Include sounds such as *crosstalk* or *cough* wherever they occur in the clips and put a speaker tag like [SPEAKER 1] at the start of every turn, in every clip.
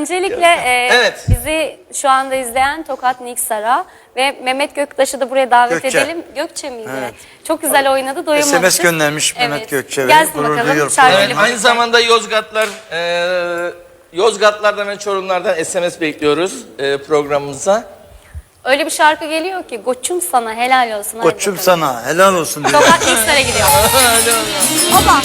[SPEAKER 1] Öncelikle e,
[SPEAKER 2] Evet.
[SPEAKER 1] bizi şu anda izleyen Tokat Niksar'a ve Mehmet Göktaş'ı da buraya davet
[SPEAKER 3] Gökçe.
[SPEAKER 1] edelim. Gökçe miydi?
[SPEAKER 3] Evet.
[SPEAKER 1] Çok güzel oynadı. Doyamamışız.
[SPEAKER 3] SMS göndermiş Mehmet Gökçe ve
[SPEAKER 1] Gelsin
[SPEAKER 3] gurur
[SPEAKER 1] bakalım.
[SPEAKER 3] duyuyorum.
[SPEAKER 1] şarkıyla
[SPEAKER 2] Evet, aynı zamanda Yozgatlar, e, Yozgatlardan ve Çorumlardan SMS bekliyoruz e, programımıza.
[SPEAKER 1] Öyle bir şarkı geliyor ki Koçum sana helal olsun. Hadi
[SPEAKER 3] Koçum
[SPEAKER 1] bakalım.
[SPEAKER 3] sana helal olsun diyor.
[SPEAKER 1] Tokat Niksar'a gidiyor. *laughs* Hopa.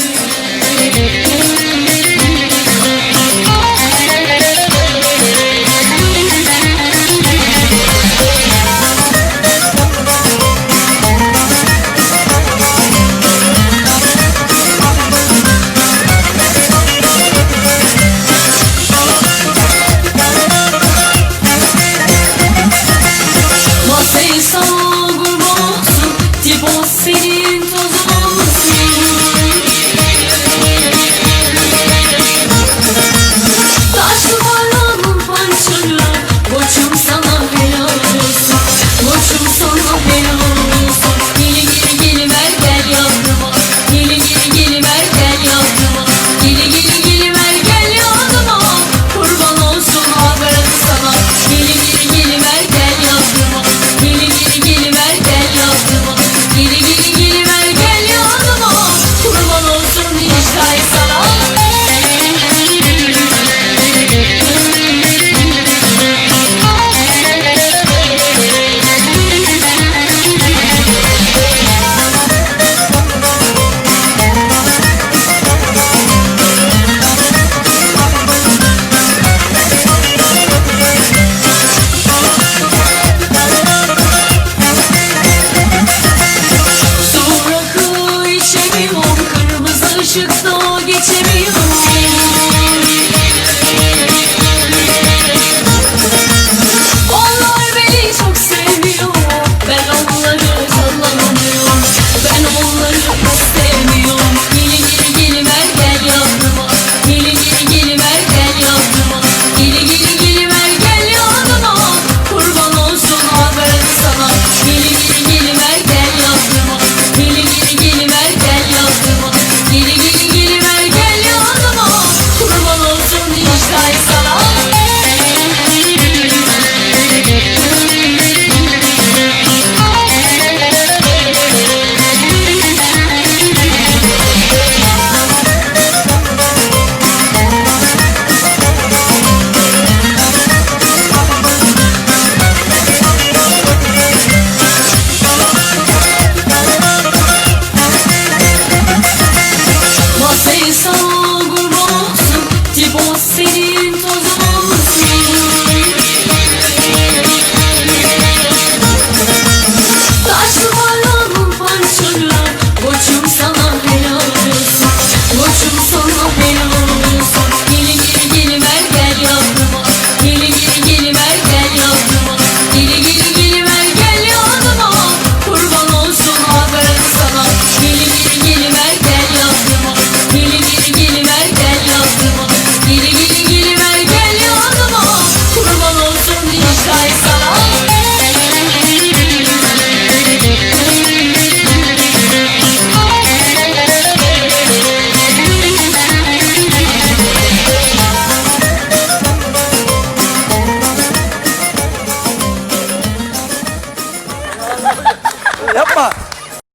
[SPEAKER 4] Kırmızı ışıkta geçemiyorum